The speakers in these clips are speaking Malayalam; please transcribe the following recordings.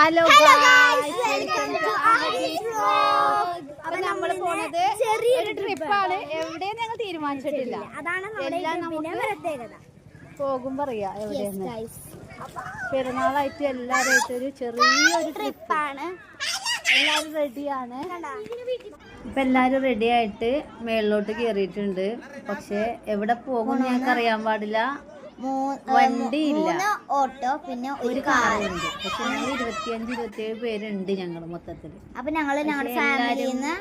ഹലോ. അപ്പൊ നമ്മൾ പോണത് ചെറിയൊരു ട്രിപ്പാണ് എവിടെയും ഞങ്ങൾ തീരുമാനിച്ചിട്ടില്ല. അതാണ് എല്ലാം നമുക്ക് പ്രത്യേകത. പോകും പറയാ Yes, എവിടെയെന്ന്. പെരുന്നാളായിട്ട് എല്ലാവരുമായിട്ട് ഒരു ചെറിയൊരു ട്രിപ്പ് ട്രിപ്പാണ് എല്ലാവരും റെഡിയാണ്? ഇപ്പൊ എല്ലാരും റെഡി ആയിട്ട് മേളിലോട്ട് കേറിയിട്ടുണ്ട്. പക്ഷെ എവിടെ പോകും ഞങ്ങൾക്ക് അറിയാൻ പാടില്ല. വണ്ടിയില്ല. ഓട്ടോ പിന്നെ ഒരു കാറുണ്ട്. പക്ഷെ ഞങ്ങൾ ഇരുപത്തിയഞ്ച് ഇരുപത്തിയേഴ് പേരുണ്ട് ഞങ്ങൾ മൊത്തത്തിൽ അപ്പൊ ഞങ്ങൾ ഞങ്ങളുടെ ഫാമിലിന്ന്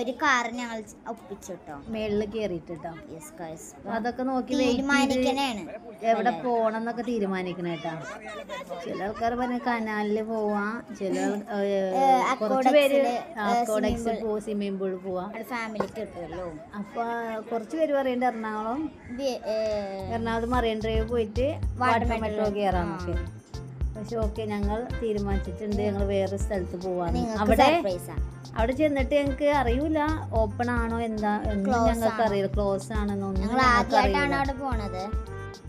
ഒരു കാർ ഞങ്ങൾ ഒപ്പിച്ചു കേട്ടോ മേളിൽ കേറിയിട്ടോ യെസ് ഗൈസ് അതൊക്കെ നോക്കി തീരുമാനിക്കണേണ്. എവിടെ പോണം എന്നൊക്കെ തീരുമാനിക്കണ കേട്ടാ ചില ആൾക്കാർ പറഞ്ഞ കനാലിൽ പോവാ ചില കുറച്ച് പേര് കോഡക്സ് പോവും സ്വിമ്മിംഗ് പൂളിൽ പോവാ. ഫാമിലിക്ക് കിട്ടുമല്ലോ അപ്പൊ കുറച്ച് പേര് പറയണ്ട എറണാകുളം. എറണാകുളം മറിയൻ ഡ്രൈവ് പോയിട്ട് വാട്ടർ മെട്രോ കയറാന്നൊക്കെ പക്ഷെ ഓക്കെ ഞങ്ങൾ തീരുമാനിച്ചിട്ടുണ്ട്. ഞങ്ങൾ വേറെ സ്ഥലത്ത് പോവാണ് അവിടെ അവിടെ ചെന്നിട്ട് ഞങ്ങൾക്ക് അറിയൂല. ഓപ്പൺ ആണോ എന്താ ഞങ്ങൾക്ക് അറിയില്ല. ക്ലോസ് ആണെന്നൊന്നും ഞങ്ങൾ പോണത്?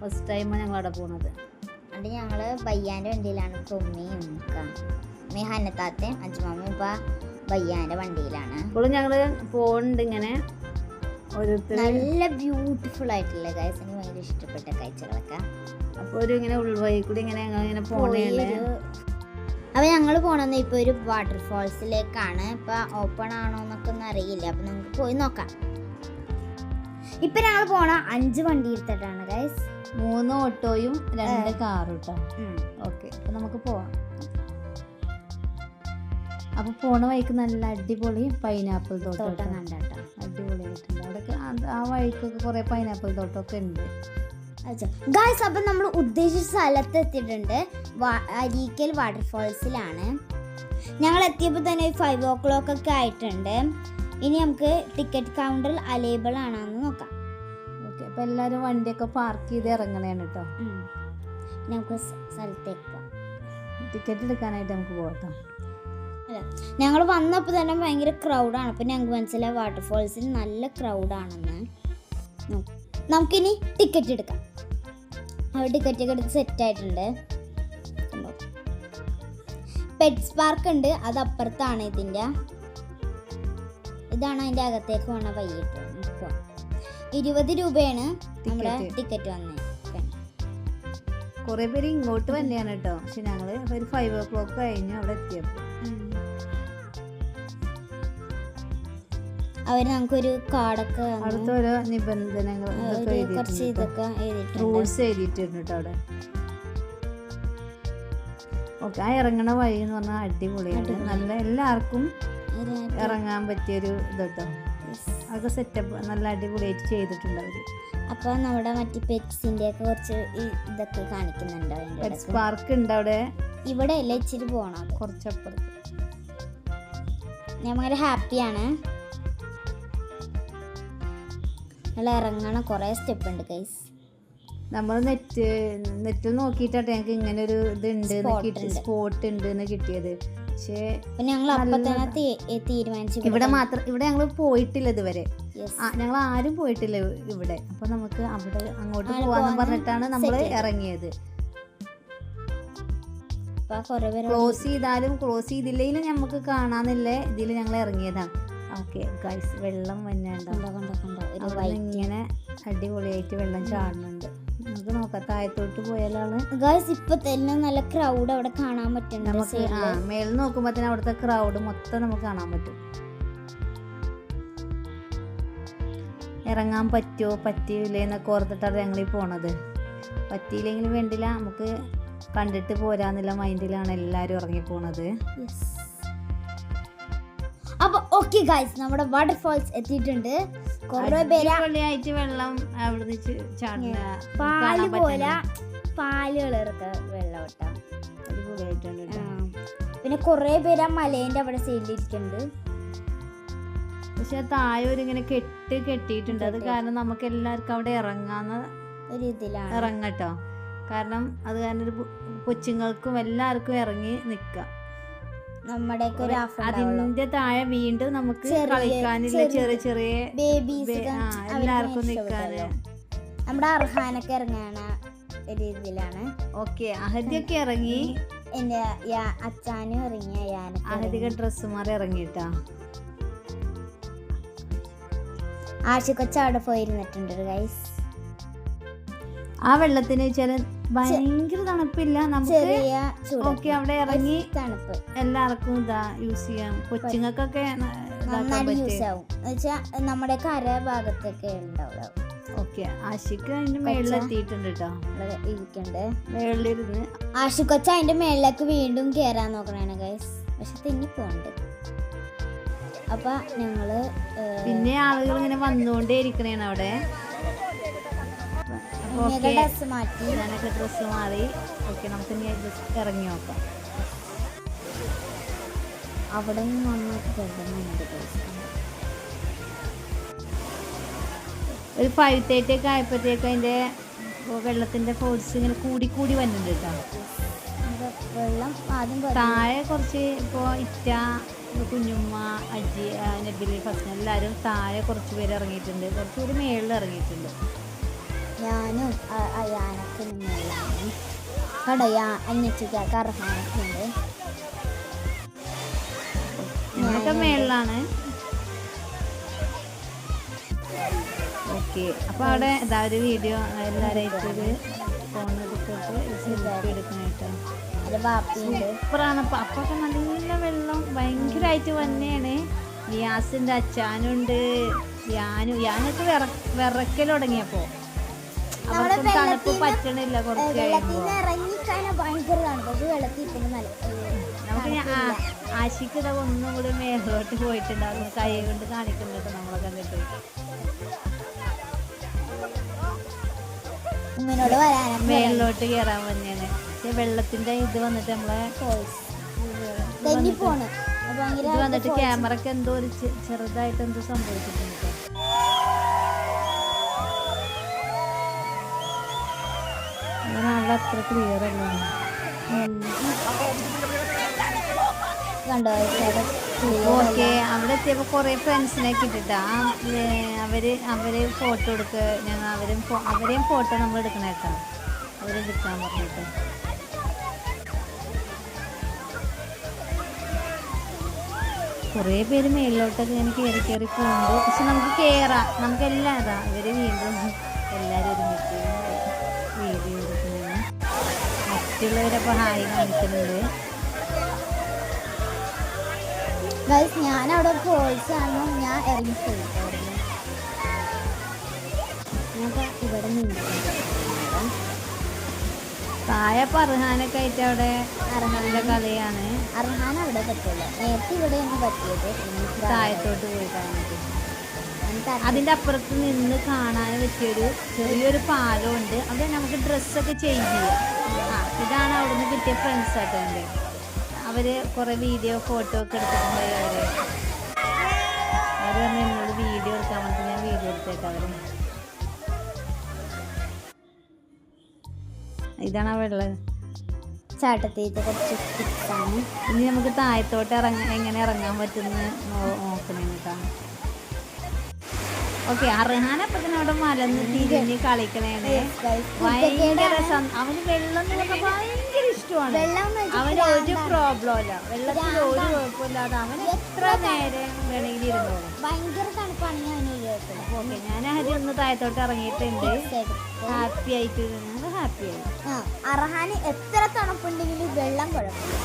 ഫസ്റ്റ് ടൈമാണ് ഞങ്ങൾ അവിടെ പോണത്. അത് ഞങ്ങൾ ബയ്യാന്റെ വണ്ടിയിലാണ്. തുമ്മിയും ഉമ്മി ഹന്നത്താത്തയും അഞ്ചുമാമയും ഇപ്പം ബയ്യാന്റെ വണ്ടിയിലാണ്. ഇപ്പോഴും ഞങ്ങൾ പോകുന്നുണ്ട് ഇങ്ങനെ നല്ല ബ്യൂട്ടിഫുൾ ആയിട്ടുള്ള ഗൈസ് എനിക്ക് ഭയങ്കര ഇഷ്ടപ്പെട്ട അപ്പൊ ഒരു ഇങ്ങനെ ഉൾവഴി കൂടി ഇങ്ങനെ ഞങ്ങൾ ഇങ്ങനെ പോണേണ്. അപ്പൊ ഞങ്ങൾ പോണെന്ന് ഇപ്പൊ ഒരു വാട്ടർഫാൾസിലേക്കാണ് ഇപ്പൊ ഓപ്പൺ ആണോ എന്നൊക്കെ ഒന്നും അറിയില്ല. അപ്പൊ നമുക്ക് പോയി നോക്കാം. ഇപ്പൊ ഞങ്ങൾ പോണ അഞ്ച് വണ്ടി എടുത്തിട്ടാണ് ഗൈസ് മൂന്ന് ഓട്ടോയും രണ്ട് കാറും കേട്ടോ. ഓക്കെ. അപ്പൊ നമുക്ക് പോവാം. അപ്പൊ പോണ വഴിക്ക് നല്ല അടിപൊളി പൈനാപ്പിൾ തോട്ടം. കണ്ടോ അടിപൊളിയായിട്ടുണ്ട്. അവിടെ ആ വഴിക്കൊക്കെ കുറെ പൈനാപ്പിൾ തോട്ടമൊക്കെ ഉണ്ട്. ഗായ്സ് അപ്പം നമ്മൾ ഉദ്ദേശിച്ച സ്ഥലത്ത് എത്തിയിട്ടുണ്ട്. അരീക്കൽ വാട്ടർഫോൾസിലാണ് ഞങ്ങൾ എത്തിയപ്പോൾ തന്നെ ഫൈവ് ഓ ക്ലോക്ക് ഒക്കെ ആയിട്ടുണ്ട്. ഇനി നമുക്ക് ടിക്കറ്റ് കൗണ്ടറിൽ അലേബിൾ ആണോ എന്ന് നോക്കാം. ഓക്കെ അപ്പോൾ എല്ലാവരും വണ്ടിയൊക്കെ പാർക്ക് ചെയ്ത് ഇറങ്ങണേണ് കേട്ടോ. നമുക്ക് സ്ഥലത്തേക്ക് ടിക്കറ്റ് എടുക്കാനായിട്ട് നമുക്ക് പോകാം അല്ല ഞങ്ങൾ വന്നപ്പോൾ തന്നെ ഭയങ്കര ക്രൗഡാണ് അപ്പം ഞങ്ങൾക്ക് മനസ്സിലായി വാട്ടർഫോൾസിൽ നല്ല ക്രൗഡാണെന്ന് നമുക്കിനി ടിക്കറ്റ് എടുക്കാം. അവർ ടിക്കറ്റ് ഒക്കെ എടുത്ത് സെറ്റ് ആയിട്ടുണ്ട്. പെറ്റ്സ് പാർക്ക് ഉണ്ട്. അത് അപ്പുറത്താണ് ഇതിന്റെ. ഇതാണ് അതിന്റെ അകത്തേക്ക് പോണ വൈകിട്ട് ഇരുപത് രൂപയാണ് നമ്മുടെ ടിക്കറ്റ് വന്നത്. കുറെ പേര് ഇങ്ങോട്ട് തന്നെയാണ് കേട്ടോ. പക്ഷെ ഞങ്ങൾ ഒരു ഫൈവ് ഓ ക്ലോക്ക് കഴിഞ്ഞ് അവിടെ എത്തിയപ്പോ. അവർ നമുക്കൊരു കാർഡൊക്കെ നിബന്ധനകൾ കുറച്ച് ഇതൊക്കെ റൂൾസ് എഴുതിയിട്ടുണ്ട് കേട്ടോ അവിടെ. ഓക്കെ ആ ഇറങ്ങണ വഴി എന്ന് പറഞ്ഞാൽ അടിപൊളിയാണ്. നല്ല എല്ലാവർക്കും ഇറങ്ങാൻ പറ്റിയൊരു ഇതട്ടോ. അതൊക്കെ സെറ്റപ്പ് നല്ല അടിപൊളിയായിട്ട് ചെയ്തിട്ടുണ്ട് അവർ അപ്പോൾ നമ്മുടെ മറ്റു പെറ്റ്സിന്റെ ഒക്കെ കുറച്ച് ഇതൊക്കെ കാണിക്കുന്നുണ്ട് പെറ്റ്സ് പാർക്ക് ഉണ്ട് അവിടെ. ഇവിടെ അല്ലേ ഇച്ചിരി പോണം കുറച്ചപ്പുറത്ത്. ഞാൻ ഭയങ്കര ഹാപ്പിയാണ് നല്ല ഇറങ്ങണ കുറേ സ്റ്റെപ്പ് ഉണ്ട് ഗൈസ് നമ്മൾ നെറ്റ് നെറ്റിൽ നോക്കിയിട്ടാണ് ഞങ്ങൾക്ക് ഇങ്ങനെ ഒരു ഇത് ഉണ്ട്. സ്പോട്ട് ഉണ്ട് എന്ന് കിട്ടിയത്. പക്ഷേ ഞങ്ങൾ തീരുമാനിച്ചു ഇവിടെ മാത്രം ഇവിടെ ഞങ്ങൾ പോയിട്ടില്ല ഇതുവരെ. ഞങ്ങൾ ആരും പോയിട്ടില്ല ഇവിടെ. അപ്പൊ നമുക്ക് അവിടെ അങ്ങോട്ട് പോവാന്ന് പറഞ്ഞിട്ടാണ് നമ്മൾ ഇറങ്ങിയത്. ക്ലോസ് ചെയ്താലും ക്ലോസ് ചെയ്തില്ലെങ്കിലും നമുക്ക് കാണാന്നില്ല ഇതിൽ ഞങ്ങൾ ഇറങ്ങിയതാണ് ഓക്കെ ഗൈസ് വെള്ളം വന്നാണ്ടോ ഇങ്ങനെ അടിപൊളിയായിട്ട് വെള്ളം ചാടുന്നുണ്ട്. നമുക്ക് നോക്കാം താഴത്തോട്ട് പോയാലാണ് ഗൈസ് ഇപ്പൊ തന്നെ നല്ല ക്രൗഡ് അവിടെ കാണാൻ പറ്റുന്നുണ്ട് നമുക്ക് ആ മേളിൽ നോക്കുമ്പോ തന്നെ അവിടുത്തെ ക്രൗഡ് മൊത്തം നമുക്ക് കാണാൻ പറ്റും. ഇറങ്ങാൻ പറ്റുമോ പറ്റിയില്ലേ എന്നൊക്കെ ഓർത്തിട്ടാണ് ഞങ്ങൾ ഈ പോണത്. പറ്റിയില്ലെങ്കിലും വേണ്ടില്ല നമുക്ക് കണ്ടിട്ട് പോരാന്നുള്ള മൈൻഡിലാണ് എല്ലാവരും ഇറങ്ങി പോണത് അപ്പൊ ഓക്കെ ഗൈസ് നമ്മുടെ വാട്ടർഫോൾസ് എത്തിയിട്ടുണ്ട്. കുറെ പേര്. അടിപൊളിയായിട്ട് വെള്ളം അവിടുന്ന് പാൽ പോലെ പാലുകൾ പാൽ കളറൊക്കെ വെള്ളം ഇട്ടാ. അടിപൊളിയായിട്ടുണ്ട് പിന്നെ കുറെ പേര് ആ മലേന്റെ അവിടെ സൈഡിലിരിക്കുന്നുണ്ട് പക്ഷെ താഴെ ഒരു ഇങ്ങനെ കെട്ട് കെട്ടിയിട്ടുണ്ട്. അത് കാരണം നമുക്ക് എല്ലാവർക്കും അവിടെ ഇറങ്ങാന്ന് ഒരു ഇതിലാണ്. ഇറങ്ങട്ടോ കാരണം അത് കാരണം ഒരു കൊച്ചുങ്ങൾക്കും എല്ലാവർക്കും ഇറങ്ങി നിക്കാം. അതിന്റെ താഴെ വീണ്ടും നമുക്ക് കളിക്കാനില്ല? ചെറിയ- ചെറിയ ബേബീസ് എല്ലാവർക്കും നിക്കാറ് നമ്മുടെ അർഹാനൊക്കെ ഇറങ്ങാണ് രീതിയിലാണ് ഓക്കെ അഹദ്യൊക്കെ ഇറങ്ങി. എന്റെ അച്ചാനും ഇറങ്ങിയ അഹദിക ഡ്രസ് മാറി ഇറങ്ങിട്ടാ ആഷിക്കൊച്ച അവിടെ പോയിരുന്നിട്ടുണ്ട് ഗൈസ് ആ വെള്ളത്തിന് ചില ഭയങ്കര തണുപ്പില്ല. നമുക്ക് ഓക്കെ അവിടെ ഇറങ്ങി തണുപ്പ്. എല്ലാവർക്കും ഇതാ യൂസ് ചെയ്യാം. കൊച്ചുങ്ങൾക്കൊക്കെ നമ്മുടെ കര ഭാഗത്തൊക്കെ ഓക്കെ ആശിക്ക് അതിന്റെ കേട്ടോ ഇരിക്കണ്ട്. മേളിലിരുന്ന്. ആഷിക്കൊച്ച അതിന്റെ മേളിലേക്ക് വീണ്ടും കേറാൻ നോക്കണേ ഗൈസ് പക്ഷെ തെന്നിപ്പോണ്ട് അപ്പൊ ഞങ്ങൾ പിന്നെ ആളുകൾ ഇങ്ങനെ വന്നുകൊണ്ടേ ഇരിക്കണേണ് അവിടെ. അപ്പൊ ഡ്രസ് മാറ്റി? ഞാനൊക്കെ ഡ്രസ്സ് മാറി. ഓക്കെ നമുക്ക് ഇനി just ഇറങ്ങി നോക്കാം. അവിടെ നിന്ന് നന്നായിട്ട് ഗൈസ് ഒരു ഫൈവ് തേർട്ടി ഒക്കെ ആയപ്പോഴത്തേക്ക് അതിന്റെ വെള്ളത്തിന്റെ ഫോഴ്സ് ഇങ്ങനെ കൂടി കൂടി വരുന്നുണ്ട് കേട്ടോ. വെള്ളം ആദ്യം. താഴെ കുറച്ച് ഇപ്പോൾ ഇറ്റ കുഞ്ഞുമ്മ അജി നബിലി ഫസ്റ്റ് എല്ലാവരും താഴെ കുറച്ച് പേര് ഇറങ്ങിയിട്ടുണ്ട്. കുറച്ച് പേര് മേളിൽ ഇറങ്ങിയിട്ടുണ്ട്. ഞാനും അയാനൊക്കെ നിന്നെല്ലാം കട യാ അന്യച്ചിക്കാക്ക് അർഹാനൊക്കെ ഉണ്ട് മേളിലാണ്. ഓക്കെ. അപ്പോൾ അവിടെ ഇതാ ഒരു വീഡിയോ എല്ലാവരായിട്ട് ഒരു ഫോൺ എടുത്തിട്ട് സൂപ്പറാണ്. അപ്പൊ അപ്പൊക്കെ നല്ല വെള്ളം ഭയങ്കരമായിട്ട് വന്നെയാണ്. യാസിന്റെ അച്ഛാനുണ്ട് യാനു യാനൊക്കെ വിറ വിറക്കൽ തുടങ്ങിയപ്പോ. അവർക്ക് തണുപ്പ് പറ്റണില്ല കുറച്ച് നമുക്ക് ആശിക്ക് ഇതാ ഒന്നും കൂടി മേലോട്ട് പോയിട്ടുണ്ടായിരുന്നു കൈ കൊണ്ട് കാണിക്കുന്നുണ്ട് നമ്മളെ കണ്ടിട്ട് മേളിലോട്ട് കയറാൻ വന്നേന്. പക്ഷെ വെള്ളത്തിന്റെ ഇത് വന്നിട്ട് നമ്മളെ ഇത് വന്നിട്ട് ക്യാമറക്ക് എന്തോ ഒരു ചെറുതായിട്ട് എന്തോ സംഭവിച്ചിട്ടുണ്ട്. അത്ര ക്ലിയർ അല്ല കണ്ടോ ഓക്കെ. അവിടെ എത്തിയപ്പോൾ കുറെ ഫ്രണ്ട്സിനെ കിട്ടിട്ടാ അവർ അവർ ഫോട്ടോ എടുക്ക ഞങ്ങൾ അവരും അവരെയും ഫോട്ടോ നമ്മൾ എടുക്കണം കേട്ടോ. കിട്ടാൻ പറഞ്ഞിട്ട്. കുറേ പേര് മേളിലോട്ടൊക്കെ ഇങ്ങനെ കയറി കയറി പോകുന്നുണ്ട് പക്ഷെ നമുക്ക് കയറാം നമുക്ക് എല്ലാം ഇതാ ഇവർ വീണ്ടും എല്ലാവരും ഒരുമിച്ച് വീഡിയോ എടുക്കുന്നതാണ് മറ്റുള്ളവരപ്പോൾ ഹായ് കാണിക്കുന്നത് ഞാൻ അവിടെ ആണ്. ഞാൻ. ഞാൻ ദാ ഇവിടെ നിന്നിട്ടുണ്ട് താഴെ പറഹാനൊക്കെ ആയിട്ട് അവിടെ അർഹാന്റെ കളിയാണ് അർഹാൻ അവിടെ പറ്റില്ല. നേരത്തെ ഇവിടെ ഒന്ന് പറ്റിയത്. താഴത്തോട്ട് പോയി കഴിഞ്ഞിട്ട് അതിന്റെ അപ്പുറത്ത് നിന്ന് കാണാൻ പറ്റിയൊരു ചെറിയൊരു പാലമുണ്ട്. അവിടെ നമുക്ക് ഡ്രസ്സൊക്കെ ചേഞ്ച് ചെയ്യാം. ഇതാണ് അവിടുന്ന് കിട്ടിയ ഫ്രണ്ട്സ് ആട്ടോ എന്റെ. അവർ കുറേ വീഡിയോ ഫോട്ടോ ഒക്കെ എടുത്തിട്ടുണ്ടായി അവർ അവർ പറഞ്ഞു എന്നോട് വീഡിയോ എടുക്കാൻ വേണ്ടി ഞാൻ വീഡിയോ എടുത്തേക്കാം അവർ ഇതാണ് അവിടെ ഉള്ളത്. ചാട്ടത്തിയിട്ട് കുറച്ച് ആണ്. ഇനി നമുക്ക് താഴത്തോട്ട് ഇറങ്ങാൻ എങ്ങനെ ഇറങ്ങാൻ പറ്റുന്ന നോക്കണേ കേട്ടോ ഓക്കെ അർഹാന അപ്പൊ അവിടെ മലന്ന് തിരിഞ്ഞ് കളിക്കണേണ്. ഭയങ്കര അവന് വെള്ളം എന്ന് പറഞ്ഞാൽ ഭയങ്കര ഇഷ്ടമാണ്. അവന് ഒരു പ്രോബ്ലം ഇല്ല. വെള്ളത്തിൽ ഒരു കുഴപ്പമില്ലാതെ അവൻ എത്ര നേരം വേണമെങ്കിൽ ഇരുന്നോളും. ഭയങ്കര തണുപ്പാണ് ഓക്കെ ഞാൻ ആദ്യം ഒന്ന് താഴത്തോട്ട് ഇറങ്ങിയിട്ടുണ്ട്. ഹാപ്പി ആയിട്ട് ഞങ്ങൾ ഹാപ്പി ആയി. അർഹാന് എത്ര തണുപ്പുണ്ടെങ്കിലും വെള്ളം കുഴപ്പമില്ല.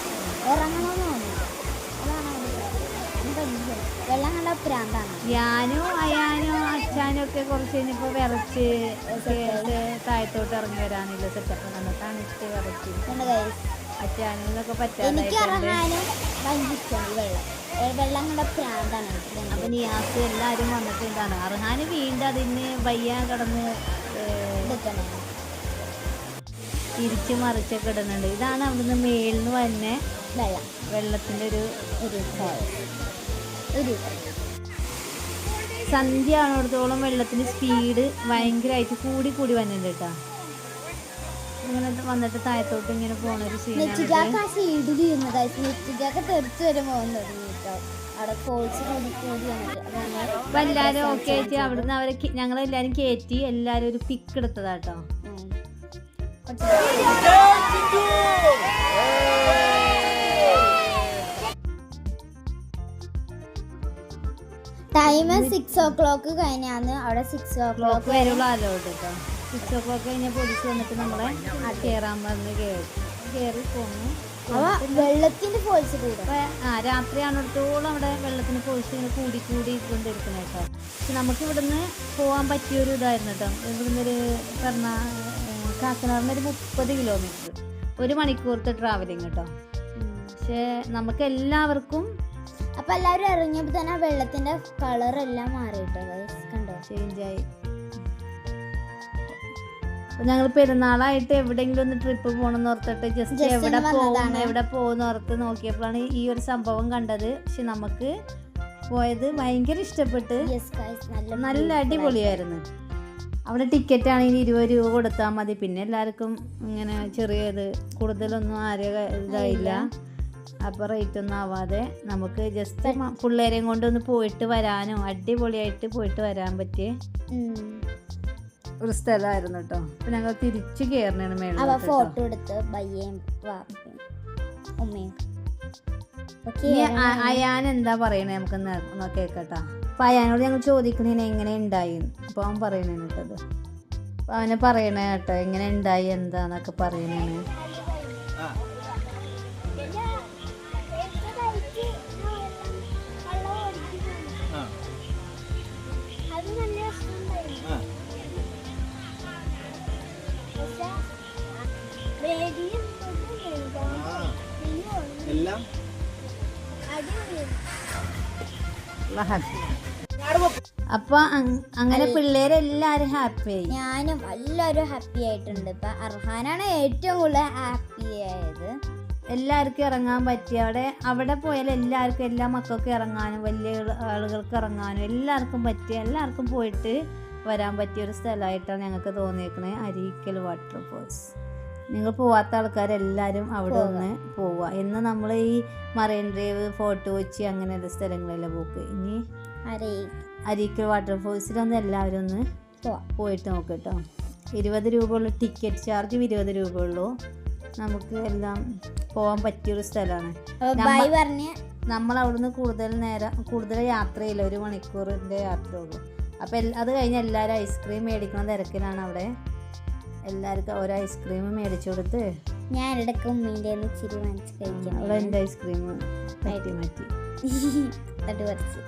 ഇറങ്ങണമെന്ന് അതാണ്. അവന് വെള്ളം കണ്ട പ്രാന്താണ് ഞാനും അയാനും ഒക്കെ കുറച്ച് കഴിഞ്ഞപ്പോൾ വിറച്ച് താഴത്തോട്ട് ഇറങ്ങി വരാനില്ല സെറ്റപ്പ് നമ്മൾ തണുത്ത് വിറച്ച്. കണ്ട പറ്റാനും. അപ്പൊ നിയാസ് എല്ലാവരും വന്നിട്ടുണ്ടാണ് അർഹാന് വീണ്ടും അതിന് വയ്യാൻ കിടന്ന്. തിരിച്ച് മറിച്ചൊക്കെ ഇടുന്നുണ്ട്. ഇതാണ് അവിടുന്ന് മേളിൽ നിന്ന് വന്നെ വെള്ളം. വെള്ളത്തിന്റെ ഒരു ഒരു ഒരു സന്ധ്യ ആണോടത്തോളം വെള്ളത്തിന്റെ സ്പീഡ് ഭയങ്കരമായിട്ട് കൂടി കൂടി വന്നിട്ടുണ്ട് കേട്ടോ. ഇങ്ങനെ വന്നിട്ട് താഴത്തോട്ട് ഇങ്ങനെ പോണ ഒരു അപ്പൊ എല്ലാരും ഓക്കെ ആയിട്ട് അവിടുന്ന് അവരെ ഞങ്ങളെല്ലാരും കയറ്റി എല്ലാരും ഒരു പിക്ക് എടുത്തതാട്ടോ ടൈം സിക്സ് ഓ ക്ലോക്ക് കഴിഞ്ഞാന്ന് അവിടെ സിക്സ് ഓ ക്ലോക്ക് വരുള്ളൂ അലോട്ട് കേട്ടോ സിക്സ് ഓ ക്ലോക്ക് കഴിഞ്ഞാൽ പോലീസ് വന്നിട്ട് നമ്മളെ കയറാൻ പറഞ്ഞ് കയറി കയറി പോന്നു. വെള്ളത്തിന്റെ ഫോൾസ് കൂടും. ആ രാത്രിയാണ് രാത്രിയാണിടത്തോളം അവിടെ വെള്ളത്തിന് പോയിട്ട് ഇങ്ങനെ കൂടി കൂടി കൊണ്ടിരിക്കുന്നത് കേട്ടോ പക്ഷെ നമുക്ക് ഇവിടുന്ന് പോകാൻ പറ്റിയൊരു ഇതായിരുന്നു കേട്ടോ ഇവിടുന്ന് ഒരു പറഞ്ഞ കാക്കനാറിന് ഒരു മുപ്പത് കിലോമീറ്റർ ഒരു മണിക്കൂറത്തെ ട്രാവലിങ് കേട്ടോ പക്ഷേ നമുക്ക് എല്ലാവർക്കും അപ്പൊ എല്ലാവരും ഇറങ്ങിയപ്പോ തന്നെ ആ വെള്ളത്തിന്റെ കളർ എല്ലാം മാറിയിട്ടോ guys. കണ്ടോ? ചേഞ്ചായി അപ്പൊ ഞങ്ങൾ പെരുന്നാളായിട്ട് എവിടെങ്കിലും ഒന്ന് ട്രിപ്പ് പോകണമെന്ന് ഓർത്തിട്ട് ജസ്റ്റ് എവിടെ പോകും. എവിടെ പോകുന്ന ഓർത്ത് നോക്കിയപ്പോഴാണ് ഈ ഒരു സംഭവം കണ്ടത്. പക്ഷെ നമുക്ക് പോയത് ഭയങ്കര ഇഷ്ടപ്പെട്ട് നല്ല അടിപൊളിയായിരുന്നു. അവിടെ ടിക്കറ്റ് ആണെങ്കിൽ ഇരുപത് രൂപ കൊടുത്താൽ മതി. പിന്നെ എല്ലാവർക്കും ഇങ്ങനെ ചെറിയത് കൂടുതലൊന്നും ആരും ഇതായില്ല. അപ്പോൾ റേറ്റ് ഒന്നും ആവാതെ നമുക്ക് ജസ്റ്റ് പിള്ളേരെയും കൊണ്ടൊന്ന് പോയിട്ട് വരാനോ അടിപൊളിയായിട്ട് പോയിട്ട് വരാൻ പറ്റിയ. ഒരു സ്ഥലമായിരുന്നു കേട്ടോ അപ്പൊ ഞങ്ങൾ തിരിച്ചു കയറണാണ് അവ ഫോട്ടോ എടുത്ത് ഉമ്മയും കേറണം. അയാൻ എന്താ പറയണേ നമുക്ക് കേക്കട്ടാ. അപ്പൊ അയാനോട് ഞങ്ങൾ ചോദിക്കണേനെ എങ്ങനെ ഉണ്ടായി അപ്പൊ അവൻ പറയണേ കേട്ടത് അപ്പൊ അവനെ പറയണേ കേട്ടോ എങ്ങനെ ഉണ്ടായി എന്താന്നൊക്കെ പറയണേണ്. എല്ലാം അപ്പൊ അങ്- അങ്ങനെ പിള്ളേരെല്ലാരും ആയി. ഞാനും എല്ലാവരും ഹാപ്പി ആയിട്ടുണ്ട്. ഇപ്പൊ അർഹാനാണ് ഏറ്റവും കൂടുതൽ ഹാപ്പി ആയത്. എല്ലാവർക്കും ഇറങ്ങാൻ പറ്റി. അവിടെ അവിടെ പോയാൽ എല്ലാവർക്കും എല്ലാ മക്കൾക്കും ഇറങ്ങാനും വലിയ ആൾ ആളുകൾക്ക് ഇറങ്ങാനും എല്ലാവർക്കും പറ്റി എല്ലാവർക്കും പോയിട്ട് വരാൻ പറ്റിയ ഒരു സ്ഥലമായിട്ടാണ് ഞങ്ങൾക്ക് തോന്നിയേക്കുന്നത് അരീക്കൽ വാട്ടർഫോൾസ് നിങ്ങൾ പോവാത്ത ആൾക്കാരെല്ലാവരും അവിടെ ഒന്ന് പോവുക എന്ന് നമ്മൾ ഈ മറൈൻ ഡ്രൈവ് ഫോർട്ട് കൊച്ചി അങ്ങനെയുള്ള സ്ഥലങ്ങളെല്ലാം പോക്ക്. ഇനി അരീക്കൽ വാട്ടർഫോൾസിലൊന്ന് എല്ലാവരും ഒന്ന് പോയിട്ട് പോയിട്ട് കേട്ടോ ഇരുപത് രൂപ ഉള്ളു. ടിക്കറ്റ് ചാർജ് ഇരുപത് രൂപ ഉള്ളൂ. നമുക്ക് എല്ലാം പോകാൻ പറ്റിയൊരു സ്ഥലമാണ് നമ്മൾ അവിടുന്ന് കൂടുതൽ നേരം കൂടുതൽ യാത്രയില്ല. ഒരു മണിക്കൂറിന്റെ യാത്ര ഉള്ളൂ. അപ്പം അത് കഴിഞ്ഞ് എല്ലാവരും ഐസ്ക്രീം മേടിക്കുന്ന തിരക്കിലാണ് അവിടെ. എല്ലാവർക്കും ഒരു ഐസ്ക്രീം മേടിച്ചു കൊടുത്ത് ഞാൻ ഇടയ്ക്ക് ഉമ്മീന്റെ ഇച്ചിരി വാങ്ങിച്ച് കഴിക്കാം അവിടെ എന്റെ ഐസ്ക്രീം മാറ്റി മാറ്റി. തട്ട് കുറച്ച്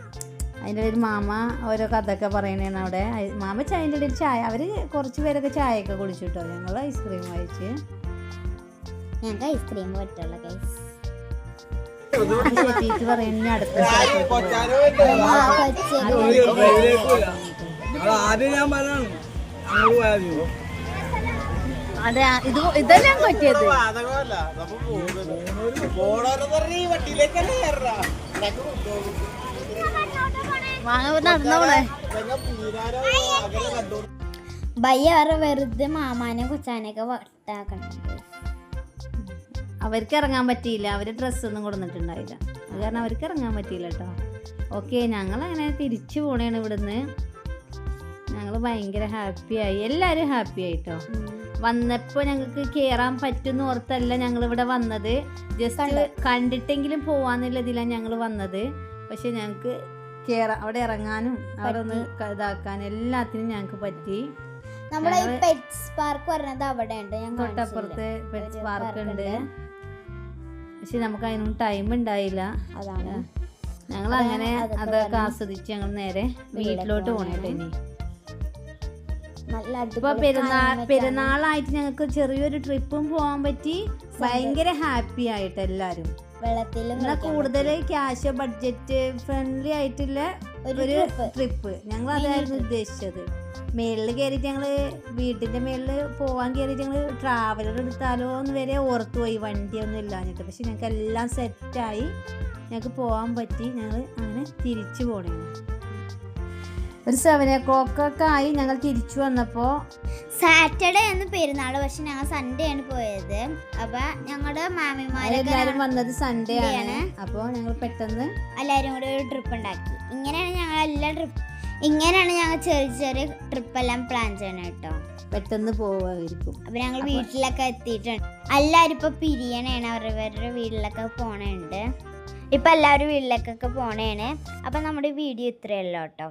അതിന്റെ ഒരു മാമ ഓരോ കഥയൊക്കെ പറയണേന്ന് അവിടെ. മാമ ചായന്റെ ഇടയിൽ ചായ അവർ കുറച്ച് പേരൊക്കെ ചായയൊക്കെ കുടിച്ചിട്ടോ? ഞങ്ങൾ ഐസ്ക്രീം കഴിച്ച് ഞങ്ങൾക്ക് ഐസ്ക്രീം പറ്റുള്ള കൈസ് ഷെഫീക്ക് പറയുന്ന അടുത്ത. ആദ്യം ഞാൻ പോയാൽ അതെ ഇത് ഇതെല്ലാം പറ്റിയത്? നടന്നോളെ വേറെ വെറുതെ മാമാനെ കൊച്ചാനൊക്കെ വട്ടാക്കണം. അവർക്ക് ഇറങ്ങാൻ പറ്റിയില്ല. അവർ ഡ്രസ്സൊന്നും കൊടുത്തിട്ടുണ്ടായില്ല അത് കാരണം അവർക്ക് ഇറങ്ങാൻ പറ്റിയില്ല കേട്ടോ ഓക്കെ ഞങ്ങൾ അങ്ങനെ തിരിച്ചു പോണേണ് ഇവിടുന്ന്. ഞങ്ങൾ ഭയങ്കര ഹാപ്പിയായി എല്ലാവരും ഹാപ്പി ആയിട്ടോ വന്നപ്പോൾ ഞങ്ങൾക്ക് കയറാൻ പറ്റുന്ന ഓർത്തല്ല ഞങ്ങൾ ഇവിടെ വന്നത് ജസ്റ്റ് കണ്ടിട്ടെങ്കിലും പോവാന്നുള്ള ഇതിലാണ് ഞങ്ങൾ വന്നത്. പക്ഷെ ഞങ്ങൾക്ക് കയറാൻ അവിടെ ഇറങ്ങാനും അവിടെ ഒന്ന് ഇതാക്കാനും എല്ലാത്തിനും ഞങ്ങൾക്ക് പറ്റി. നമ്മുടെ പെറ്റ്സ് പാർക്ക് പറഞ്ഞത് അവിടെ ഉണ്ട് ഞാൻ തൊട്ടപ്പുറത്ത് പെറ്റ്സ് പാർക്ക് ഉണ്ട്. പക്ഷെ നമുക്ക് അതിനൊന്നും ടൈം ഉണ്ടായില്ല അതാണ്. ഞങ്ങൾ അങ്ങനെ അതൊക്കെ ആസ്വദിച്ച് ഞങ്ങൾ നേരെ വീട്ടിലോട്ട് പോണേട്ടോ ഇനി. ഇപ്പൊ പെരുന്നാൾ. പെരുന്നാളായിട്ട് ഞങ്ങൾക്ക് ചെറിയൊരു ട്രിപ്പും പോകാൻ പറ്റി. ഭയങ്കര ഹാപ്പി ആയിട്ട് എല്ലാരും. വെള്ളത്തിൽ കൂടുതൽ ക്യാഷ് ബഡ്ജറ്റ് ഫ്രണ്ട്ലി ആയിട്ടുള്ള ഒരു ട്രിപ്പ് ഞങ്ങൾ അതായിരുന്നു ഉദ്ദേശിച്ചത്. മേളിൽ കയറിയിട്ട് ഞങ്ങൾ വീട്ടിന്റെ മേളിൽ പോകാൻ കയറിയിട്ട് ഞങ്ങൾ ട്രാവലർ എടുത്താലോ എന്ന് വരെ ഓർത്തു പോയി. വണ്ടിയൊന്നും ഇല്ലാഞ്ഞിട്ട്. പക്ഷെ ഞങ്ങൾക്ക് എല്ലാം സെറ്റായി ഞങ്ങൾക്ക് പോകാൻ പറ്റി. ഞങ്ങൾ അങ്ങനെ തിരിച്ചു പോണേണ് ഒരു സെവൻ ഓ ക്ലോക്ക് ഒക്കെ ആയി ഞങ്ങൾ തിരിച്ചു വന്നപ്പോൾ സാറ്റർഡേ ആണ് പെരുന്നാൾ പക്ഷെ ഞങ്ങൾ സൺഡേ ആണ് പോയത്. അപ്പൊ ഞങ്ങളുടെ മാമിമാരെല്ലാരും വന്നത് സൺഡേ ആണ്. അപ്പോൾ ഞങ്ങൾ പെട്ടെന്ന് എല്ലാവരും കൂടെ ഒരു ട്രിപ്പ് ഉണ്ടാക്കി. ഇങ്ങനെയാണ് ഞങ്ങൾ എല്ലാ ട്രിപ്പ് ഇങ്ങനെയാണ് ഞങ്ങൾ ചെറിയ ചെറിയ ട്രിപ്പ് എല്ലാം പ്ലാൻ ചെയ്യണം കേട്ടോ. പെട്ടെന്ന് പോവായിരിക്കും. അപ്പൊ ഞങ്ങൾ വീട്ടിലൊക്കെ എത്തിയിട്ടുണ്ട്. എല്ലാവരും ഇപ്പൊ പിരിയണേണ്. അവരവരുടെ വീട്ടിലൊക്കെ പോണുണ്ട്. ഇപ്പം എല്ലാവരും വീട്ടിലേക്കൊക്കെ പോണേണ്. അപ്പം നമ്മുടെ വീഡിയോ ഇത്രയേ ഉള്ളൂ കേട്ടോ.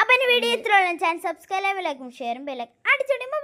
അപ്പം എന്റെ വീഡിയോ ഇത്രയേ ഉള്ളൂ. ചാനൽ സബ്സ്ക്രൈബ് ലൈക്കും ഷെയറും ബെല്ലൈക്കും അടിച്ചോടി. ബൈ